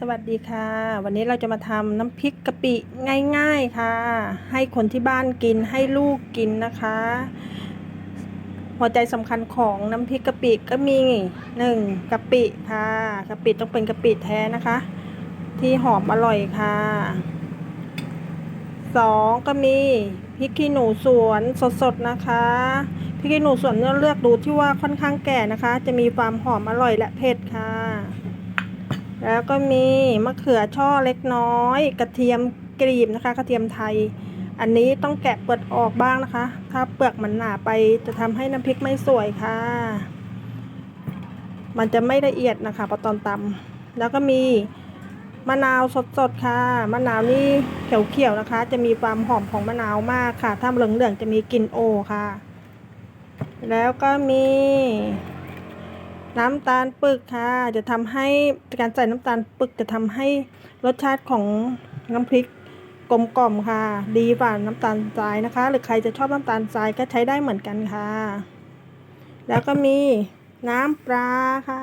สวัสดีค่ะ วันนี้เราจะมาทำน้ำพริกกะปิง่ายๆค่ะ ให้คนที่บ้านกินให้ลูกกินนะคะ หัวใจสำคัญของน้ำพริกกะปิก็มีหนึ่งกะปิค่ะกะปิต้องเป็นกะปิแท้นะคะ ที่หอมอร่อยค่ะสองก็มีพริกขี้หนูสวนสดๆนะคะพริกขี้หนูสวนเนี่ยเลือกดูที่ว่าค่อนข้างแก่นะคะ จะมีความหอมอร่อยและเผ็ดค่ะ แล้วก็มีมะเขือช่อเล็กน้อย กระเทียมกรีบนะคะ กระเทียมไทย อันนี้ต้องแกะเปลือกออกบ้างนะคะ ถ้าเปลือกมันหนาไปจะทำให้น้ำพริกไม่สวยค่ะ มันจะไม่ละเอียดนะคะพอตอนตำแล้วก็มีมะนาวสดๆค่ะ มะนาวนี่เขียวๆนะคะ จะมีความหอมของมะนาวมากค่ะ ถ้าเหลืองๆจะมีกลิ่นโอค่ะ แล้วก็มี น้ำตาลปึกค่ะ จะทำให้การใส่น้ำตาลปึกจะทำให้รสชาติของน้ำพริกกลมกล่อมค่ะ ดีกว่าน้ำตาลทรายนะคะ หรือใครจะชอบน้ำตาลทรายก็ใช้ได้เหมือนกันค่ะ แล้วก็มีน้ำปลาค่ะ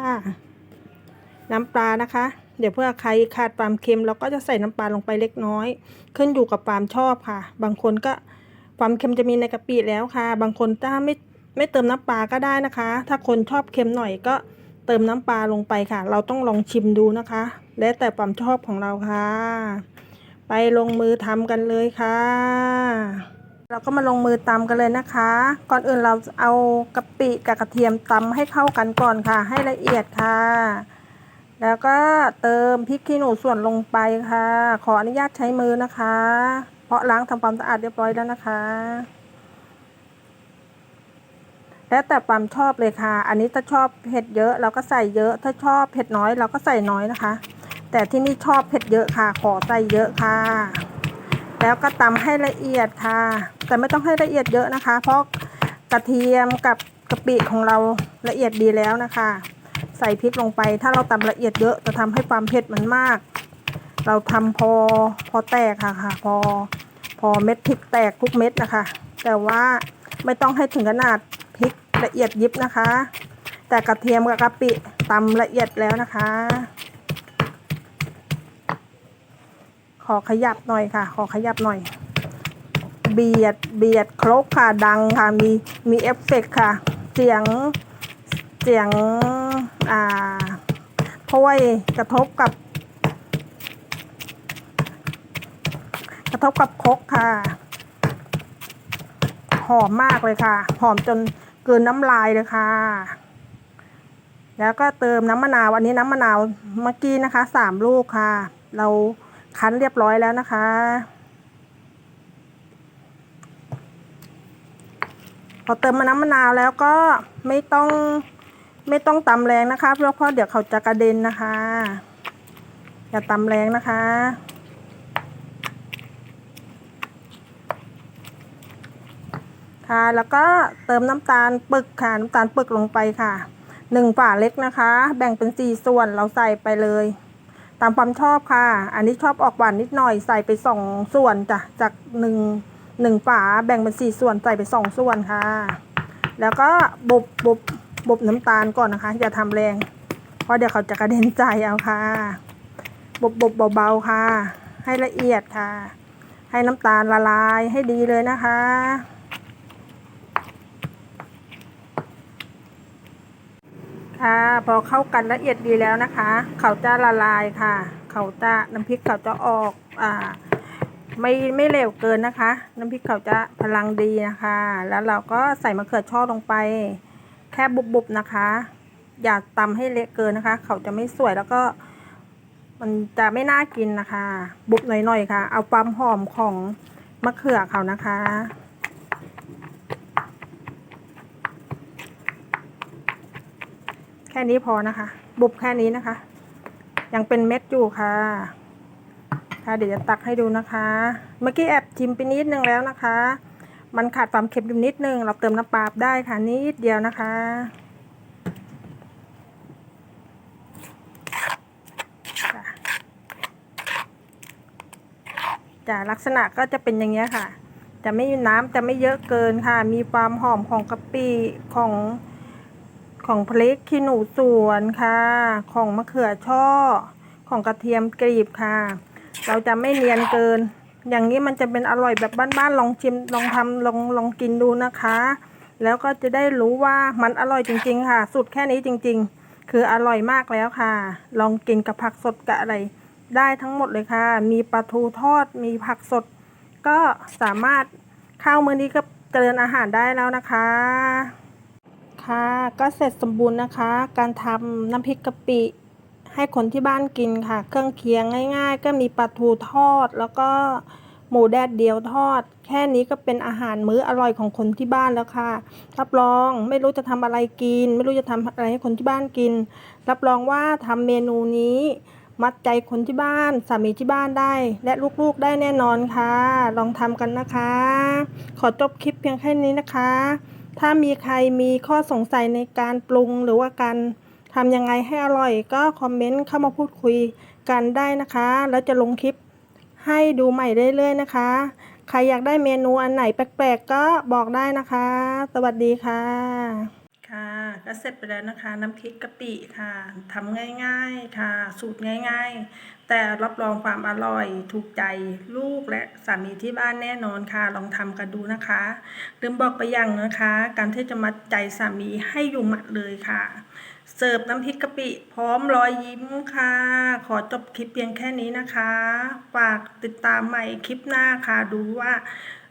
น้ำปลานะคะ เดี๋ยวเพื่อใครขาดความเค็มเราก็จะใส่น้ำปลาลงไปเล็กน้อย ขึ้นอยู่กับความชอบค่ะ บางคนก็ความเค็มจะมีในกะปิแล้วค่ะ บางคนถ้าไม่ ไม่เติมน้ำปลาก็ได้นะคะ ถ้าคนชอบเค็มหน่อยก็เติมน้ำปลาลงไปค่ะ เราต้องลองชิมดูนะคะ แล้วแต่ความชอบของเราค่ะ ไปลงมือทำกันเลยค่ะ เราก็มาลงมือตำกันเลยนะคะ ก่อนอื่นเราเอากะปิกับกระเทียมตำให้เข้ากันก่อนค่ะ ให้ละเอียดค่ะ แล้วก็เติมพริกขี้หนูส่วนลงไปค่ะ ขออนุญาตใช้มือนะคะ เพราะล้างทำความสะอาดเรียบร้อยแล้วนะคะ แล้วแต่ความชอบเลยค่ะ อันนี้ถ้าชอบเผ็ดเยอะเราก็ใส่เยอะ ถ้าชอบเผ็ดน้อยเราก็ใส่น้อยนะคะ แต่ที่นี่ชอบเผ็ดเยอะค่ะ ขอใส่เยอะค่ะ แล้วก็ตำให้ละเอียดค่ะ แต่ไม่ต้องให้ละเอียดเยอะนะคะ เพราะกระเทียมกับกะปิของเราละเอียดดีแล้วนะคะ ใส่พริกลงไป ถ้าเราตำละเอียดเยอะจะทำให้ความเผ็ดมันมาก เราทำพอพอแตกค่ะค่ะ พอพอเม็ดพริกแตกทุกเม็ดนะคะ แต่ว่าไม่ต้องให้ถึงขนาด ละเอียดยิบนะคะ แต่กระเทียมกับกะปิตำละเอียดแล้วนะคะ ขอขยับหน่อยค่ะ ขอขยับหน่อย เบียดเบียดครกค่ะดังค่ะมีมีเอฟเฟกค่ะ เสียงเสียงอ่าถ้วยกระทบกับ กระทบกับครกค่ะ หอมมากเลยค่ะ หอมจน เกินน้ำลายเลยค่ะ แล้วก็เติมน้ำมะนาวอันนี้น้ำมะนาวเมื่อกี้นะคะสามลูกค่ะ เราคั้นเรียบร้อยแล้วนะคะ พอเติมมาน้ำมะนาวแล้วก็ไม่ต้องไม่ต้องตำแรงนะคะเพราะเพราะเดี๋ยวเขาจะกระเด็นนะคะ อย่าตำแรงนะคะ ค่ะ แล้วก็เติมน้ำตาลปึกค่ะน้ำตาลปึกลงไปค่ะหนึ่งฝาเล็กนะคะ แบ่งเป็นสี่ส่วนเราใส่ไปเลย ตามความชอบค่ะ อันนี้ชอบออกหวานนิดหน่อยใส่ไปสองส่วนจ้ะจากหนึ่งหนึ่งฝาแบ่งเป็นสี่ส่วนใส่ไปสองส่วนค่ะ แล้วก็บุบบุบบุบน้ำตาลก่อนนะคะ อย่าทำแรง เพราะเดี๋ยวเขาจะกระเด็นใจเอาค่ะ บุบบุบเบาๆค่ะ ให้ละเอียดค่ะ ให้น้ำตาลละลายให้ดีเลยนะคะ ค่ะ พอเข้ากันละเอียดดีแล้วนะคะ เขาจะละลายค่ะ เขาจะน้ำพริกเขาจะออกอ่าไม่ไม่เหลวเกินนะคะ น้ำพริกเขาจะพลังดีนะคะ แล้วเราก็ใส่มะเขือช่อลงไป แค่บุบๆนะคะ อย่าตำให้เละเกินนะคะ เขาจะไม่สวยแล้วก็ มันจะไม่น่ากินนะคะ บุบหน่อยๆค่ะ เอาความหอมของมะเขือเขานะคะ แค่นี้พอนะคะ บุบแค่นี้นะคะ ยังเป็นเม็ดอยู่ค่ะ ค่ะเดี๋ยวจะตักให้ดูนะคะ เมื่อกี้แอบชิมไปนิดนึงแล้วนะคะ มันขาดความเค็มอยู่นิดนึง เราเติมน้ำปลาได้ค่ะนิดเดียวนะคะค่ะจะลักษณะก็จะเป็นอย่างเงี้ยค่ะ จะไม่มีน้ำจะไม่เยอะเกินค่ะ มีความหอมของกะปิของ ของพริกขี้หนูสวนค่ะ ของมะเขือช่อ ของกระเทียมกรีบค่ะ เราจะไม่เนียนเกิน อย่างนี้มันจะเป็นอร่อยแบบบ้านๆลองชิมลองทำลองลองกินดูนะคะ แล้วก็จะได้รู้ว่ามันอร่อยจริง ๆ ค่ะ สุดแค่นี้จริง ๆ คืออร่อยมากแล้วค่ะ ลองกินกับผักสดกับอะไร ได้ทั้งหมดเลยค่ะ มีปลาทูทอดมีผักสด ก็สามารถข้าวมื้อนี้ก็เจริญอาหารได้แล้วนะคะ ค่ะ ก็เสร็จสมบูรณ์นะคะ การทำน้ำพริกกะปิ ให้คนที่บ้านกินค่ะ เครื่องเคียงง่าย ๆ ก็มีปลาทูทอด แล้วก็หมูแดดเดียวทอด แค่นี้ก็เป็นอาหารมื้ออร่อยของคนที่บ้านแล้วค่ะ รับรองไม่รู้จะทำอะไรกิน ไม่รู้จะทำอะไรให้คนที่บ้านกิน รับรองว่าทำเมนูนี้ มัดใจคนที่บ้านสามีที่บ้านได้ และลูกๆได้แน่นอนค่ะ ลองทำกันนะคะ ขอจบคลิปเพียงแค่นี้นะคะ ถ้ามีใครมีข้อสงสัยในการปรุงหรือว่าการทำยังไงให้อร่อยก็คอมเมนต์เข้ามาพูดคุยกันได้นะคะ แล้วจะลงคลิปให้ดูใหม่เรื่อยๆนะคะ ใครอยากได้เมนูอันไหนแปลกๆก็บอกได้นะคะ สวัสดีค่ะ ก็เสร็จไปแล้วนะคะ น้ำพริกกะปิค่ะทำง่ายๆค่ะ สูตรง่ายๆ แต่รับรองความอร่อยถูกใจลูกและสามีที่บ้านแน่นอนค่ะ ลองทำกันดูนะคะลืมบอกไปอย่างนะคะ การที่จะมัดใจสามีให้อยู่หมัดเลยค่ะ เสิร์ฟน้ำพริกกะปิพร้อมรอยยิ้มค่ะ ขอจบคลิปเพียงแค่นี้นะคะ ฝากติดตามใหม่คลิปหน้าค่ะ ดูว่า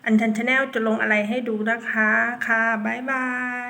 อันชันชาแนลจะลงอะไรให้ดูนะคะ ค่ะ บ๊ายบาย